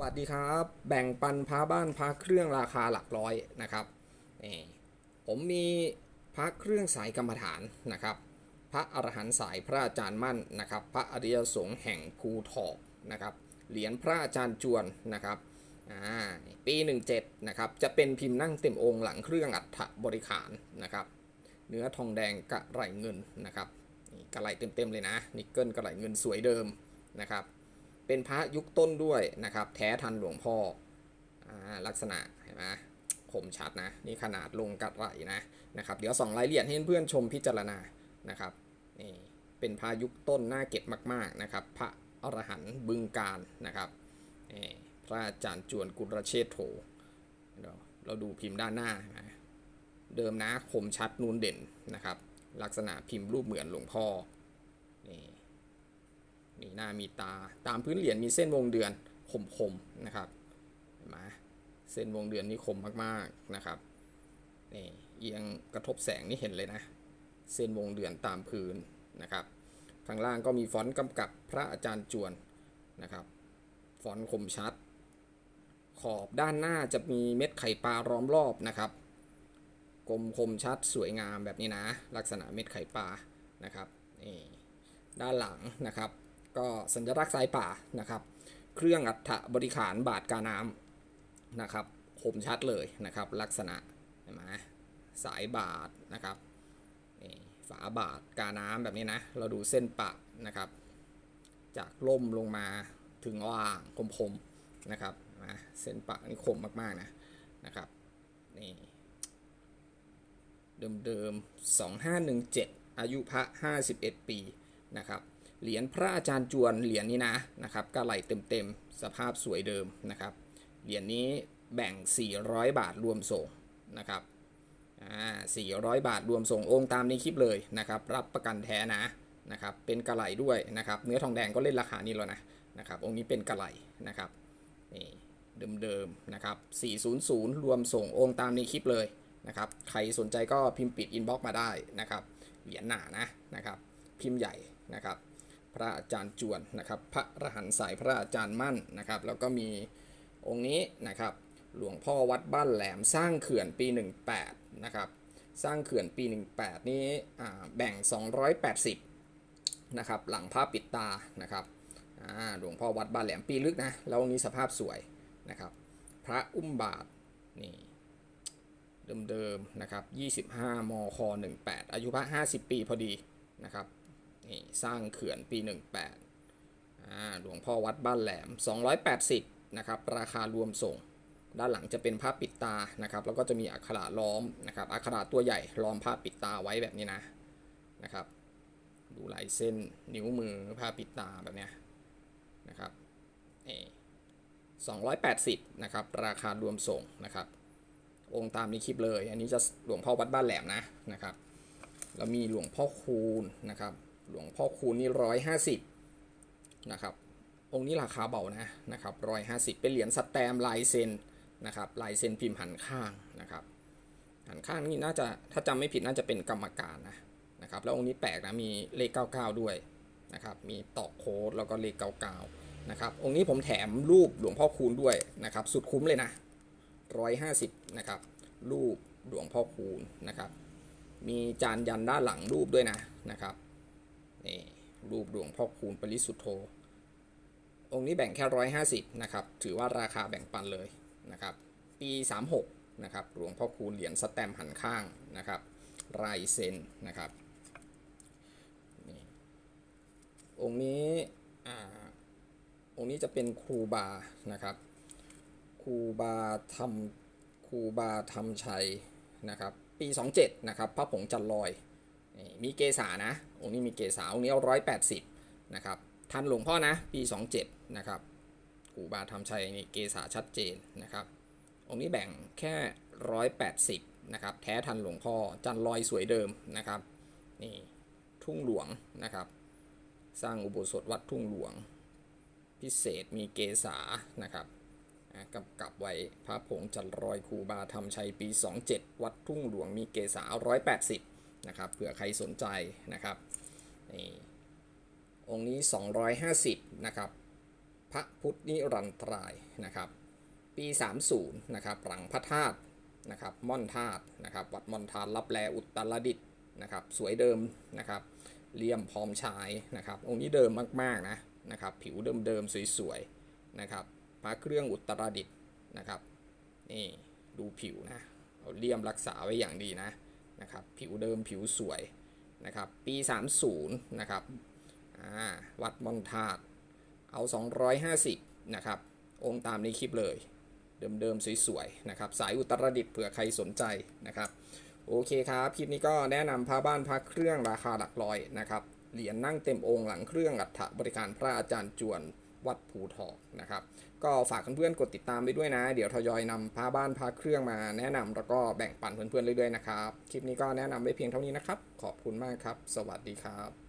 วัสดีครับ แบ่งปันพระบ้านพระเครื่องราคาหลักร้อยนะครับนี่ผมมีพระเครื่องสายกรรมฐานนะครับ พระอรหันต์สายพระอาจารย์มั่นนะครับ พระอริยสงฆ์แห่งภูทอกนะครับเหรียญพระอาจารย์จวนนะครับอ่ปี 17นะครับจะเป็นพิมพ์นั่งเต็มองค์หลังเครื่องอัฐบริขารนะครับ เนื้อทองแดงกระไหลเงินนะครับนี่กระไหลเต็มๆเลยนะนิกเกิลกระไหลเงินสวยเดิมนะครับ เป็นพระยุคต้นด้วยนะครับ แท้ทันหลวงพ่ออลักษณะเห็นไหมคมชัดนะ นี่ขนาดลงกัดไหลนะนะครับ เดี๋ยวส่องรายละเอียดให้เพื่อนชมพิจารณานะครับนี่เป็นพระยุคต้นน่าเก็บมาก ๆนะครับ พระอรหันต์บึงการนะครับนี่พระอาจารย์จวนกุลเชษโถเดี๋ยวเราดูพิมพ์ด้านหน้านะเดิมนะคมชัดนูนเด่นนะครับ ลักษณะพิมพ์รูปเหมือนหลวงพ่อ หน้ามีตา ตามพื้นเหรียญมีเส้นวงเดือนคมๆนะครับเห็นไหมเส้นวงเดือนนี่คมมากๆนะครับนี่เอียงกระทบแสงนี่เห็นเลยนะ เส้นวงเดือนตามพื้นนะครับข้างล่างก็มีฟอนต์กำกับพระอาจารย์จวนนะครับ ฟอนต์คมชัด ขอบด้านหน้าจะมีเม็ดไข่ปลาล้อมรอบนะครับกลมคมชัดสวยงามแบบนี้นะ ลักษณะเม็ดไข่ปลานะครับนี่ด้านหลังนะครับ ก็สัญลักษณ์สายป่านะครับ เครื่องอัฐบริขารบาทกาน้ำนะครับคมชัดเลยนะครับ ลักษณะเห็นไหมสายบาทนะครับนี่ฝาบาทกาน้ำแบบนี้นะ เราดูเส้นปะนะครับ จากล่มลงมาถึงว่างคมๆนะครับนะเส้นปะนี่คมมากๆนะนะครับนี่เดิมๆ2517 อายุพระ 51 ปีนะครับ เหรียญพระอาจารย์จวนเหรียญนี้นะนะครับก็ไหลเต็มๆ สภาพสวยเดิมนะครับ เหรียญนี้แบ่ง 400 บาทรวมส่งนะครับอ่า400 บาทรวมส่งองค์ตามในคลิปเลยนะครับรับประกันแท้นะนะครับเป็นกระไหลด้วยนะครับเนื้อทองแดงก็เล่นราคานี้แล้วนะนะครับองค์นี้เป็นกระไหลนะครับนี่เดิมๆนะครับ 400 รวมส่งองค์ตามในคลิปเลยนะครับใครสนใจก็พิมพ์ปิดอินบ็อกซ์มาได้นะครับเหรียญหนานะนะครับพิมพ์ใหญ่นะครับ ระอาจารย์จวนนะครับ พระรหันสายพระอาจารย์มั่นนะครับ แล้วก็มีองค์นี้นะครับ หลวงพ่อวัดบ้านแหลมสร้างเขื่อนปี 18นะครับสร้างเขื่อนปี 18 นี้อ่าแบ่ง 280นะครับหลังผ้าปิดตานะครับหลวงพ่อวัดบ้านแหลมปีลึกนะแล้วองค์นี้สภาพสวยนะครับ พระอุ้มบาทนี่เดิมๆนะครับ 25 มค 18 อายุพระ 50 ปีพอดีนะครับ นี่สร้างเขื่อนปี 18อ่าหลวงพ่อวัดบ้านแหลม 280นะครับราคารวมส่ง ด้านหลังจะเป็นผ้าปิดตานะครับแล้วก็จะมีอักขระล้อมนะครับอักขระตัวใหญ่ล้อมผ้าปิดตาไว้แบบนี้นะนะครับดูลายเส้นนิ้วมือผ้าปิดตาแบบเนี้ยนะครับนี่280นะครับราคารวมส่งนะครับ องค์ตามในคลิปเลย อันนี้จะหลวงพ่อวัดบ้านแหลมนะนะครับ แล้วมีหลวงพ่อคูณนะครับ หลวงพ่อคูณนี่ร้อยห้าสิบนะครับ องค์นี้ราคาเบานะนะครับร้อยห้าสิบเป็นเหรียญสแตม์ลายเซ็นนะครับลายเซ็นพิมพ์หันข้างนะครับ หันข้างนี่น่าจะถ้าจำไม่ผิดน่าจะเป็นกรรมการนะนะครับ แล้วองค์นี้แปลกนะมีเลข 99 ด้วยนะครับ มีตอกโค้ดแล้วก็เลข 99 นะครับ องค์นี้ผมแถมรูปหลวงพ่อคูณด้วยนะครับ สุดคุ้มเลยนะ150นะครับ รูปหลวงพ่อคูณนะครับ มีจานยันด้านหลังรูปด้วยนะนะครับ นี่รูปหลวงพ่อคูณปริสุทธโธ องค์นี้แบ่งแค่ร้อยห้าสิบนะครับ ถือว่าราคาแบ่งปันเลยนะครับ ปีสามหกนะครับ หลวงพ่อคูณเหรียญสแตมหันข้างนะครับลายเซนนะครับองค์นี้อองค์นี้จะเป็นครูบา นะครับ ครูบาทำครูบาทำชัยนะครับ ปี 27 นะครับ พระผงจันลอย นี่มีเกษานะ องค์นี้มีเกษาองค์นี้เอาร้อยแปดสิบนะครับ ทันหลวงพ่อนะ ปี27นะครับครูบาทำชัยนี่เกษาชัดเจนนะครับ องค์นี้แบ่งแค่ร้อยแปดสิบนะครับ แท้ทันหลวงพ่อ จันลอยสวยเดิมนะครับ นี่ทุ่งหลวงนะครับ สร้างอุโบสถวัดทุ่งหลวง พิเศษมีเกษานะครับกำกับไว้พระผงจันรอยครูบาทำชัยปี 27 วัดทุ่งหลวงมีเกษา180 นะครับเผื่อใครสนใจนะครับนี่องค์นี้ 250 นะครับพระพุทธนิรันตรายนะครับ ปี 30 นะครับหลังพระธาตุนะครับม่อนธาตุนะครับวัดม่อนธาตุรับแลอุตรดิตนะครับสวยเดิมนะครับเลี่ยมพร้อมใช้นะครับองค์นี้เดิมมากๆนะนะครับผิวเดิมๆสวยๆนะครับพระเครื่องอุตรดิตนะครับนี่ดูผิวนะเอาเลี่ยมรักษาไว้อย่างดีนะ นะครับผิวเดิมผิวสวยนะครับปี 30 นะครับวัดมอนธาตุเอา 250 นะครับ องค์ตามในคลิปเลย เดิมๆ สวยๆ นะครับ สายอุตรดิตถ์เผื่อใครสนใจนะครับ โอเคครับ คลิปนี้ก็แนะนำพระบ้านพระเครื่องราคาหลักร้อยนะครับ เหรียญนั่งเต็มองค์หลังเครื่องอัฐบริการพระอาจารย์จวน วัดภูทองนะครับ ก็ฝากเพื่อนๆกดติดตามไปด้วยนะ เดี๋ยวทยอยนำพาบ้านพาเครื่องมาแนะนำแล้วก็แบ่งปันเพื่อนๆเรื่อยๆนะครับ คลิปนี้ก็แนะนำไว้เพียงเท่านี้นะครับ ขอบคุณมากครับ สวัสดีครับ